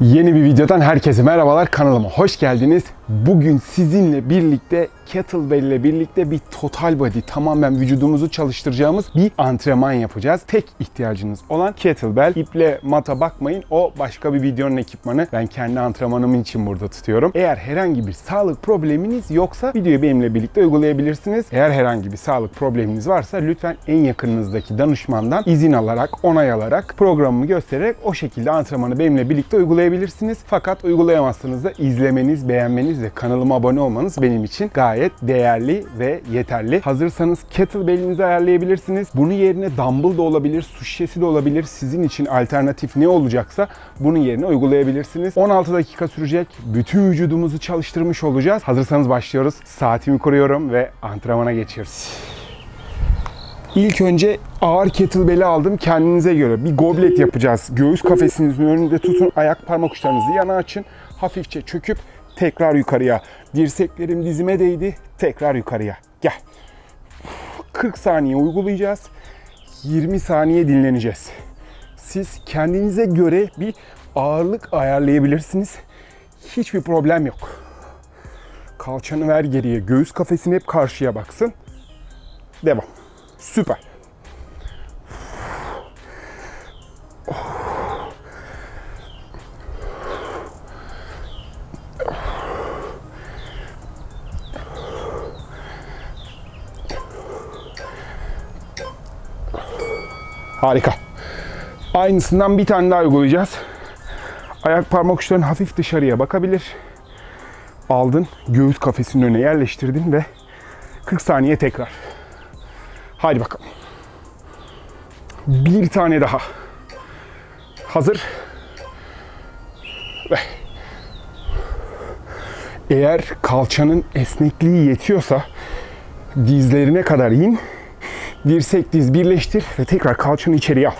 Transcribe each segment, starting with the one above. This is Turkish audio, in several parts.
Yeni bir videodan herkese merhabalar kanalıma hoş geldiniz. Bugün sizinle birlikte kettlebell ile birlikte bir total body tamamen vücudumuzu çalıştıracağımız bir antrenman yapacağız. Tek ihtiyacınız olan kettlebell. İple mata bakmayın o başka bir videonun ekipmanı. Ben kendi antrenmanım için burada tutuyorum. Eğer herhangi bir sağlık probleminiz yoksa videoyu benimle birlikte uygulayabilirsiniz. Eğer herhangi bir sağlık probleminiz varsa lütfen en yakınınızdaki danışmandan izin alarak, onay alarak programımı göstererek o şekilde antrenmanı benimle birlikte uygulayabilirsiniz. Fakat uygulayamazsanız da izlemeniz, beğenmeniz ve kanalıma abone olmanız benim için gayet değerli ve yeterli. Hazırsanız kettlebell'inizi ayarlayabilirsiniz. Bunun yerine dumbbell da olabilir, su şişesi de olabilir. Sizin için alternatif ne olacaksa bunun yerine uygulayabilirsiniz. 16 dakika sürecek. Bütün vücudumuzu çalıştırmış olacağız. Hazırsanız başlıyoruz. Saatimi kuruyorum ve antrenmana geçiyoruz. İlk önce ağır kettlebell'i aldım kendinize göre. Bir goblet yapacağız. Göğüs kafesinizin önünde tutun. Ayak parmak uçlarınızı yana açın. Hafifçe çöküp tekrar yukarıya. Dirseklerim dizime değdi. Tekrar yukarıya. Gel. 40 saniye uygulayacağız. 20 saniye dinleneceğiz. Siz kendinize göre bir ağırlık ayarlayabilirsiniz. Hiçbir problem yok. Kalçanı ver geriye. Göğüs kafesin hep karşıya baksın. Devam. Süper. Harika. Aynısından bir tane daha uygulayacağız. Ayak parmak uçların hafif dışarıya bakabilir. Aldın, göğüs kafesinin önüne yerleştirdin ve 40 saniye tekrar. Hadi bakalım. Bir tane daha. Hazır. Ve eğer kalçanın esnekliği yetiyorsa dizlerine kadar in. Dirsek diz birleştir ve tekrar kalçanı içeriye al.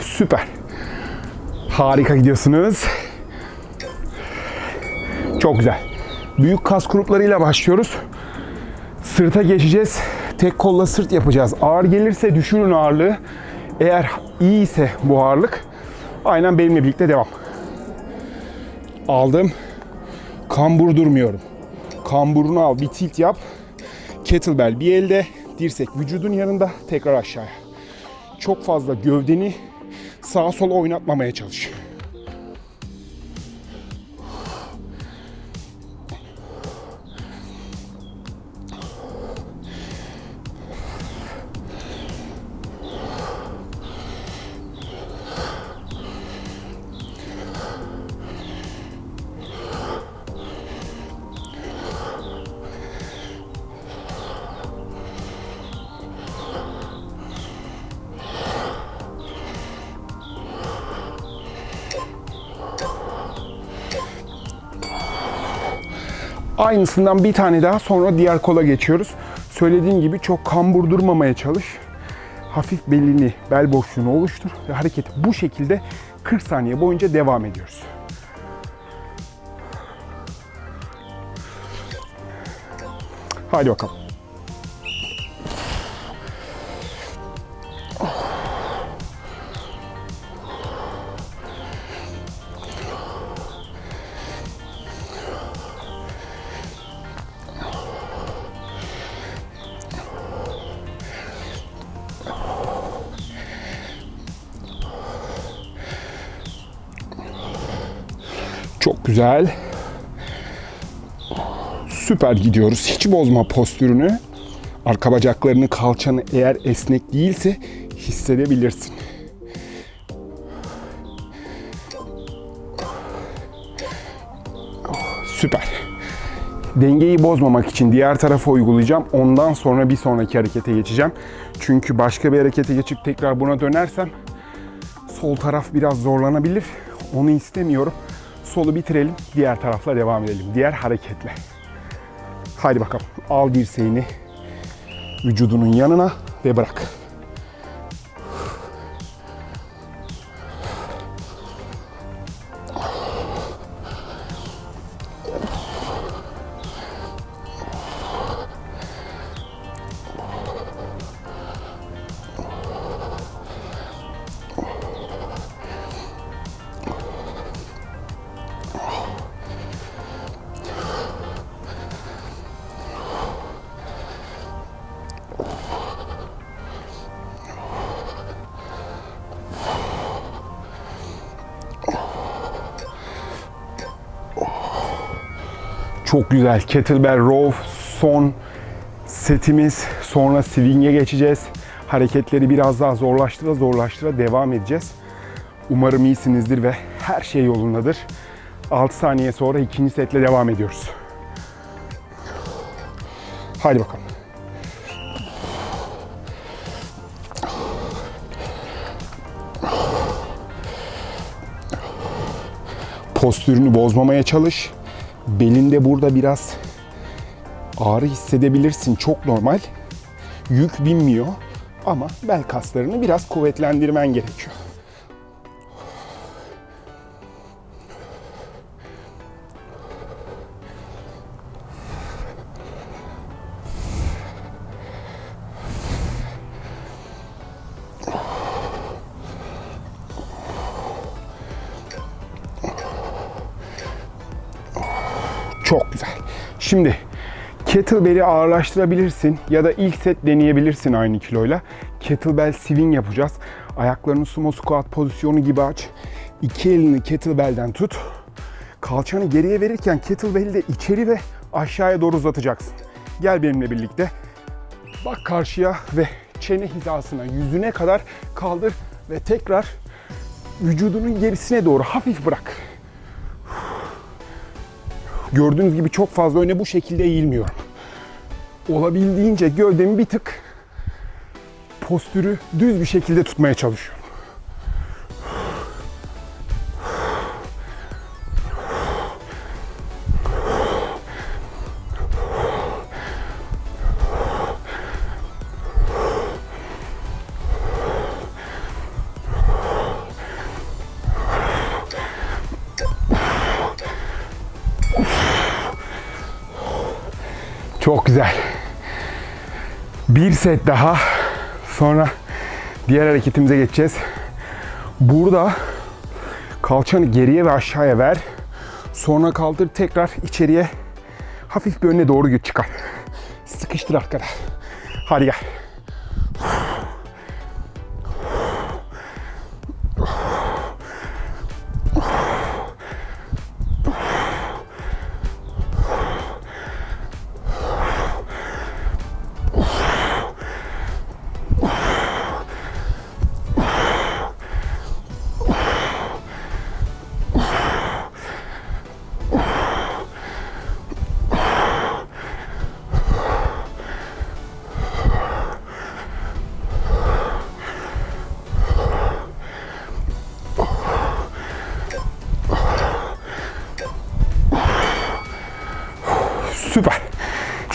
Süper. Harika gidiyorsunuz. Çok güzel. Büyük kas gruplarıyla başlıyoruz. Sırta geçeceğiz. Tek kolla sırt yapacağız. Ağır gelirse düşünün ağırlığı. Eğer iyi ise bu ağırlık aynen benimle birlikte devam. Aldım. Kambur durmuyorum. Kamburunu al. Bir tilt yap. Kettlebell bir elde. Dirsek vücudun yanında. Tekrar aşağıya. Çok fazla gövdeni sağa sola oynatmamaya çalış. Aynısından bir tane daha sonra diğer kola geçiyoruz. Söylediğim gibi çok kambur durmamaya çalış. Hafif belini, bel boşluğunu oluştur ve hareket bu şekilde 40 saniye boyunca devam ediyoruz. Hadi bakalım. Güzel. Süper gidiyoruz. Hiç bozma postürünü. Arka bacaklarını, kalçanı eğer esnek değilse hissedebilirsin. Süper. Dengeyi bozmamak için diğer tarafa uygulayacağım. Ondan sonra bir sonraki harekete geçeceğim. Çünkü başka bir harekete geçip tekrar buna dönersem sol taraf biraz zorlanabilir. Onu istemiyorum. Solu bitirelim. Diğer tarafla devam edelim. Diğer hareketle. Haydi bakalım. Al dirseğini. Vücudunun yanına ve bırak. Çok güzel. Kettlebell row son setimiz. Sonra swing'e geçeceğiz. Hareketleri biraz daha zorlaştıra zorlaştıra devam edeceğiz. Umarım iyisinizdir ve her şey yolundadır. 6 saniye sonra ikinci setle devam ediyoruz. Haydi bakalım. Postürünü bozmamaya çalış. Belinde burada biraz ağrı hissedebilirsin. Çok normal. Yük binmiyor ama bel kaslarını biraz kuvvetlendirmen gerekiyor. Şimdi kettlebell'i ağırlaştırabilirsin ya da ilk set deneyebilirsin aynı kiloyla. Kettlebell swing yapacağız. Ayaklarını sumo squat pozisyonu gibi aç. İki elini kettlebell'den tut. Kalçanı geriye verirken kettlebell'i de içeri ve aşağıya doğru uzatacaksın. Gel benimle birlikte. Bak karşıya ve çene hizasına yüzüne kadar kaldır ve tekrar vücudunun gerisine doğru hafif bırak. Gördüğünüz gibi çok fazla öne bu şekilde eğilmiyorum. Olabildiğince gövdemi bir tık postürü düz bir şekilde tutmaya çalışıyorum. Set daha. Sonra diğer hareketimize geçeceğiz. Burada kalçanı geriye ve aşağıya ver. Sonra kaldır tekrar içeriye hafif bir öne doğru çıkar. Sıkıştır arkada. Hadi gel.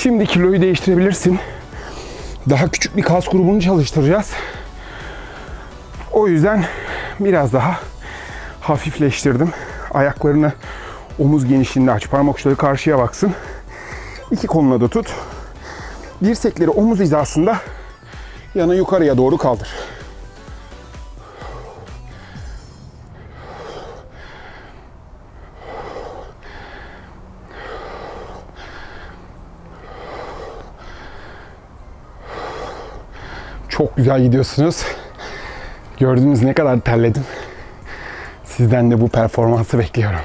Şimdi kiloyu değiştirebilirsin. Daha küçük bir kas grubunu çalıştıracağız. O yüzden biraz daha hafifleştirdim. Ayaklarını omuz genişliğinde aç. Parmak uçları karşıya baksın. İki koluna da tut. Dirsekleri omuz hizasında yana yukarıya doğru kaldır. Güzel gidiyorsunuz. Gördüğünüz ne kadar terledim. Sizden de bu performansı bekliyorum.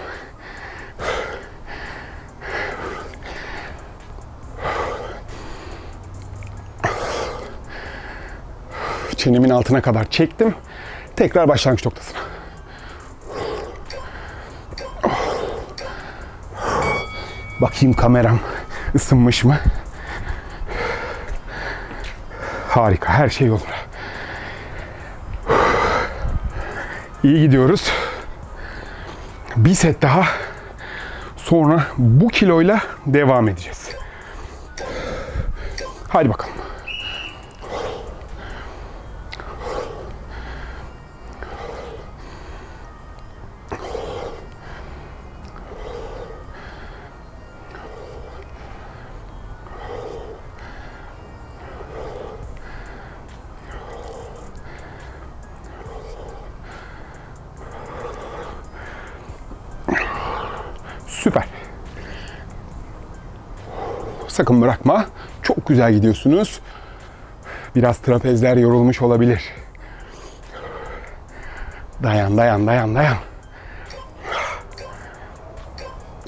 Çenemin altına kadar çektim. Tekrar başlangıç noktasına. Bakayım kameram ısınmış mı? Harika, her şey yolunda. İyi gidiyoruz. Bir set daha. Sonra bu kiloyla devam edeceğiz. Hadi bakalım. Sakın bırakma. Çok güzel gidiyorsunuz. Biraz trapezler yorulmuş olabilir. Dayan, dayan, dayan, dayan.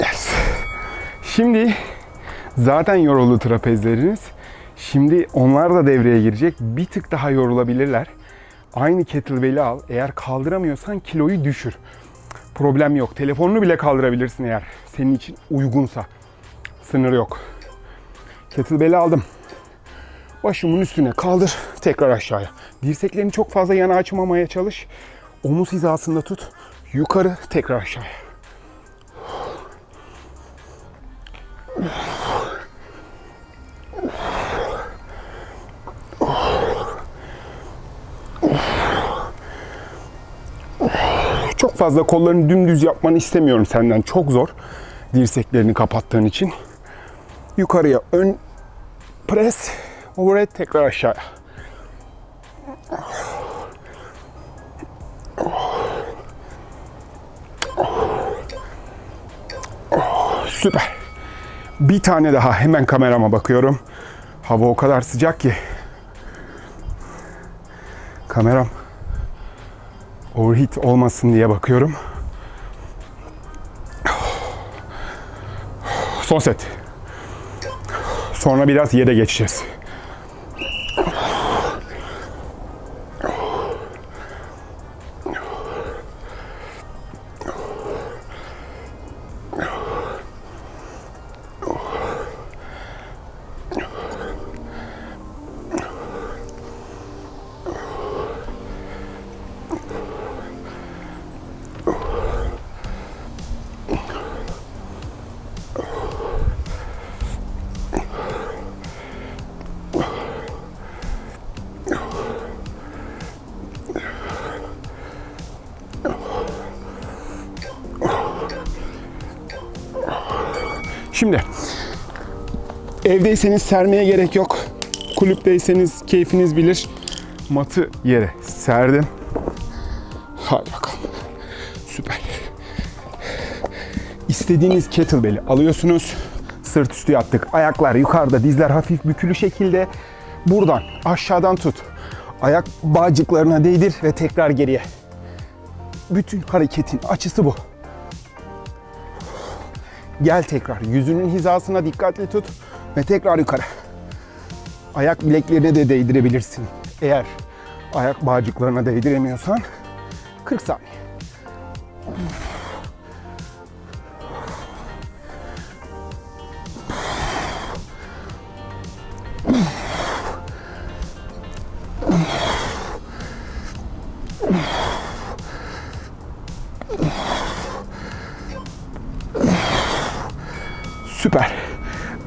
Yes. Şimdi zaten yoruldu trapezleriniz. Şimdi onlar da devreye girecek. Bir tık daha yorulabilirler. Aynı kettlebell'i al. Eğer kaldıramıyorsan kiloyu düşür. Problem yok. Telefonunu bile kaldırabilirsin eğer senin için uygunsa. Sınır yok. Kettlebell'i aldım. Başımın üstüne kaldır. Tekrar aşağıya. Dirseklerini çok fazla yana açmamaya çalış. Omuz hizasında tut. Yukarı tekrar aşağıya. Çok fazla kollarını dümdüz yapmanı istemiyorum senden. Çok zor. Dirseklerini kapattığın için. Yukarıya ön pres, overhead tekrar aşağıya. Süper. Bir tane daha hemen kamerama bakıyorum. Hava o kadar sıcak ki. Kameram overheat olmasın diye bakıyorum. Son set. Sonra biraz yere geçeceğiz. Şimdi evdeyseniz sermeye gerek yok. Kulüpteyseniz keyfiniz bilir. Matı yere serdim. Hadi bakalım. Süper. İstediğiniz kettlebell'i alıyorsunuz. Sırt üstü yattık. Ayaklar yukarıda, dizler hafif bükülü şekilde. Buradan aşağıdan tut. Ayak bağcıklarına değdir ve tekrar geriye. Bütün hareketin açısı bu. Gel tekrar. Yüzünün hizasına dikkatli tut ve tekrar yukarı. Ayak bileklerine de değdirebilirsin. Eğer ayak bağcıklarına değdiremiyorsan 40 saniye.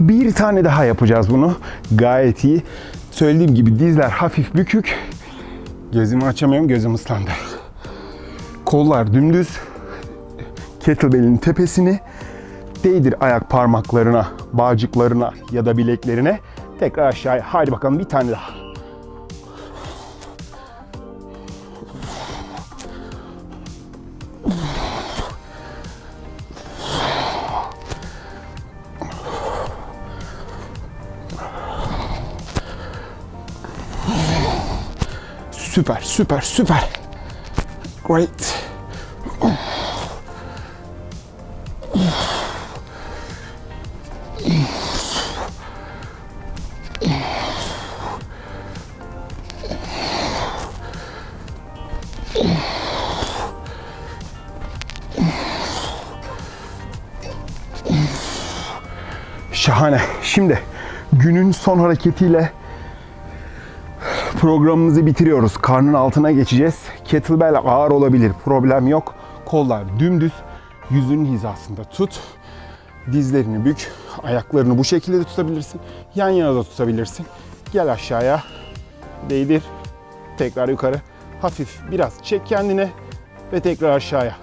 Bir tane daha yapacağız bunu. Gayet iyi. Söylediğim gibi dizler hafif bükük. Gözümü açamıyorum, gözüm ıslandı. Kollar dümdüz. Kettlebell'in tepesini değdir ayak parmaklarına, bağcıklarına ya da bileklerine. Tekrar aşağıya. Haydi bakalım bir tane daha. Süper, süper. Great. Şahane. Şimdi günün son hareketiyle programımızı bitiriyoruz. Karnın altına geçeceğiz. Kettlebell ağır olabilir. Problem yok. Kollar dümdüz. Yüzünün hizasında tut. Dizlerini bük. Ayaklarını bu şekilde de tutabilirsin. Yan yana da tutabilirsin. Gel aşağıya. Değdir. Tekrar yukarı. Hafif biraz çek kendine ve tekrar aşağıya.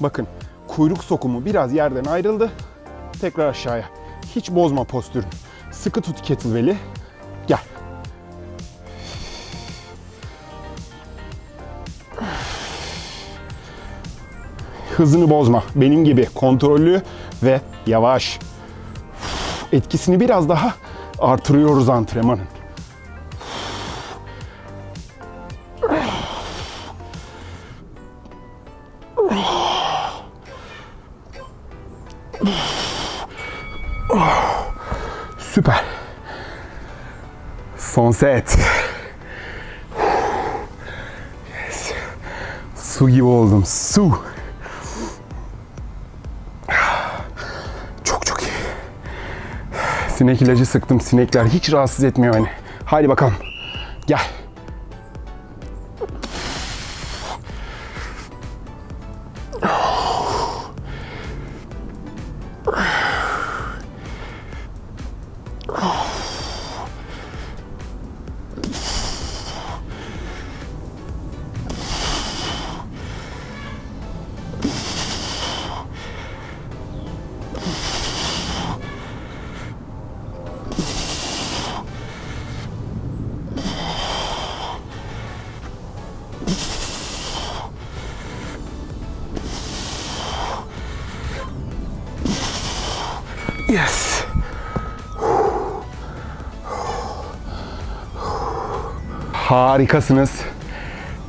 Bakın kuyruk sokumu biraz yerden ayrıldı. Tekrar aşağıya. Hiç bozma postürünü. Sıkı tut kettlebell'i. Hızını bozma. Benim gibi kontrollü Ve yavaş. Etkisini biraz daha artırıyoruz antrenmanın. Süper. Son set. Su gibi oldum. Su. Sinek ilacı sıktım. Sinekler hiç rahatsız etmiyor beni. Hadi bakalım. Gel. Harikasınız.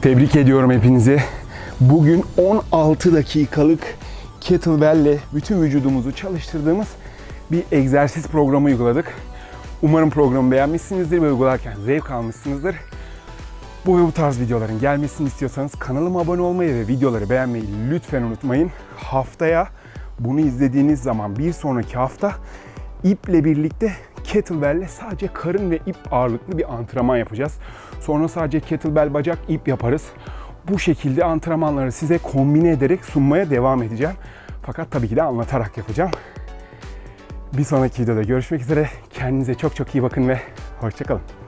Tebrik ediyorum hepinizi. Bugün 16 dakikalık kettlebell ile bütün vücudumuzu çalıştırdığımız bir egzersiz programı uyguladık. Umarım programı beğenmişsinizdir ve uygularken zevk almışsınızdır. Bu ve bu tarz videoların gelmesini istiyorsanız kanalıma abone olmayı ve videoları beğenmeyi lütfen unutmayın. Haftaya bunu izlediğiniz zaman bir sonraki hafta iple birlikte kettlebell ile sadece karın ve ip ağırlıklı bir antrenman yapacağız. Sonra sadece kettlebell bacak ip yaparız. Bu şekilde antrenmanları size kombine ederek sunmaya devam edeceğim. Fakat tabii ki de anlatarak yapacağım. Bir sonraki videoda görüşmek üzere. Kendinize çok çok iyi bakın ve hoşçakalın.